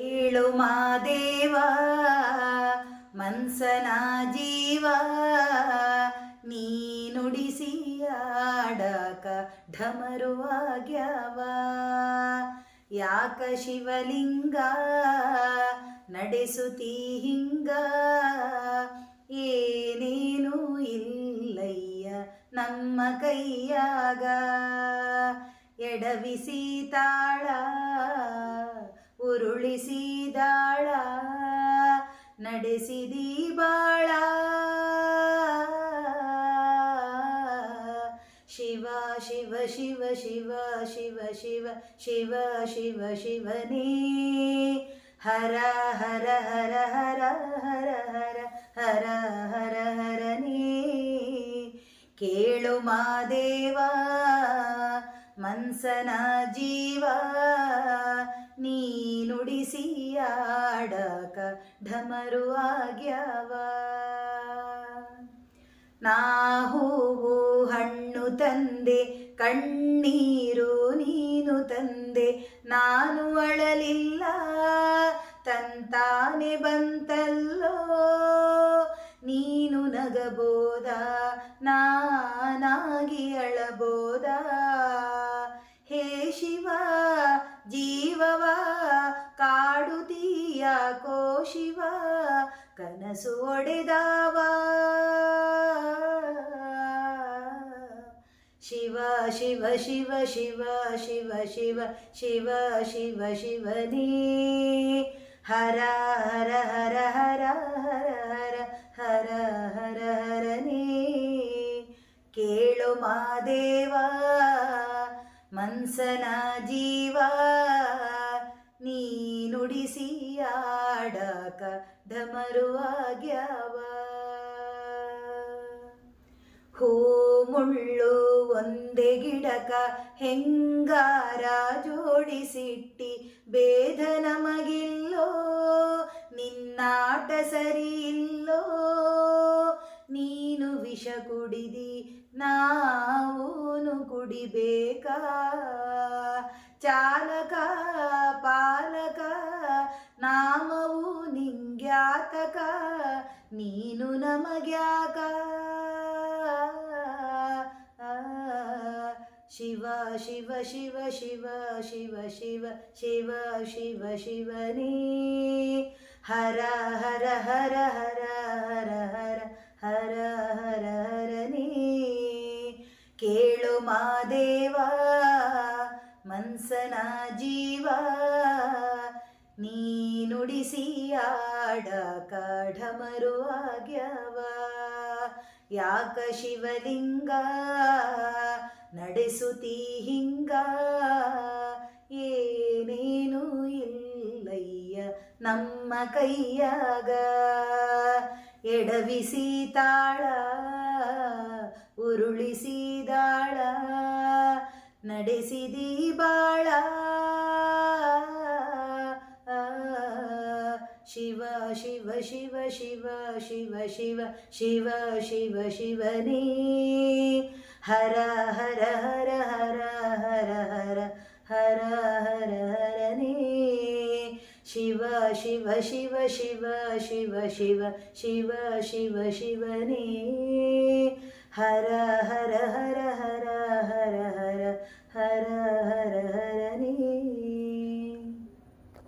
ಏಳು ಮಾದೇವ ಮನ್ಸನ ಜೀವ ನೀ ನುಡಿಸಿ ಆಡಕ ಢಮರುವಾಗ್ಯವ ಯಾಕ ಶಿವಲಿಂಗ ನಡೆಸುತ್ತೀ ಹಿಂಗ, ಏನೇನು ಇಲ್ಲಯ್ಯ ನಮ್ಮ ಕೈಯಾಗ. ಎಡವಿಸಿ ತಾಳ ಉರುಳಿಸಿದಾಳ ನಡೆಸಿದಿ ಬಾಳ ಶಿವ ಶಿವ ಶಿವ ಶಿವ ಶಿವ ಶಿವ ಶಿವ ಶಿವ, ಶಿವನೇ. ಹರ ಹರ ಹರ ಹರ ಹರ ಹರ ಹರ ಹರ, ಹರನೇ. ಕೇಳು ಮಾದೇವ ಮನ್ಸನ ಜೀವ ನೀ ನುಡಿಸಿ ಆಡಕ ಢಮರು ಆಗ್ಯವ. ನಾ ಹೂವು ಹಣ್ಣು ತಂದೆ, ಕಣ್ಣೀರು ನೀನು ತಂದೆ, ನಾನು ಅಳಲಿಲ್ಲ, ತಂತಾನೆ ಬಂತಲ್ಲೋ. ನೀನು ನಗಬೋದ, ನಾನಾಗಿ ಅಳಬೋದ. ಹೇ ಶಿವ ಜೀವವ, ಕಾಡುತೀಯ ಕೋ ಶಿವ ಕನಸು ಒಡೆದಾವ. ಶಿವ ಶಿವ ಶಿವ ಶಿವ ಶಿವ ಶಿವ ಶಿವ ಶಿವ, ಶಿವನೇ. ಹರ ಹರ ಹರ ಹರ ಹರ ಹರ ಹರ ಹರನೇ. ಕೇಳು ಮಾದೇವ ಮನ್ಸನ ಜೀವ, ನೀ ಧಮರುವಾಗ್ಯಾವ ಹೋ ಮುಳ್ಳು ಒಂದೇ ಗಿಡಕ ಹೆಂಗಾರ ಜೋಡಿಸಿಟ್ಟಿ ಭೇದ ನಮಗಿಲ್ಲೋ, ನಿನ್ನಾಟ ಸರಿ ಇಲ್ಲೋ ನೀನು ವಿಷ ಕುಡಿದಿ ನಾವೂನು ಕುಡಿಬೇಕಾ? ಚಾಲಕ, ಪಾಲಕ, ನಾಮವು ನಿಂಗ್ಯಾತಕ, ನೀನು ನಮಗ್ಯಾಕ? ಶಿವ ಶಿವ ಶಿವ ಶಿವ ಶಿವ ಶಿವ ಶಿವ ಶಿವ, ಶಿವನೇ. ಹರ ಹರ ಹರ ಹರ ಹರ ಹರ ಹರ ಮಾದೇವ ಮನ್ಸನ ಜೀವ, ನೀ ಆಡ ಆಡಕ ಢಮರು ಆಗ್ಯವ. ಯಾಕ ಶಿವಲಿಂಗ ನಡೆಸುತ್ತೀ ಹಿಂಗ? ಏನೇನು ಇಲ್ಲಯ್ಯ ನಮ್ಮ ಕೈಯಾಗ. ಎಡವಿಸಿ ತಾಳ ಉರುಳಿಸಿದಾಳ ನಡೆಸಿದಿ ಬಾಳ ಶಿವ ಶಿವ ಶಿವ ಶಿವ ಶಿವ ಶಿವ ಶಿವ ಶಿವ ಶಿವನೇ ಹರ ಹರ ಹರ ಹರ ಹರ ಹರ ಹರ ಹರ ಹರನೇ ಶಿವ ಶಿವ ಶಿವ ಶಿವ ಶಿವ ಶಿವ ಶಿವ ಶಿವ ಶಿವನೇ हर हर हर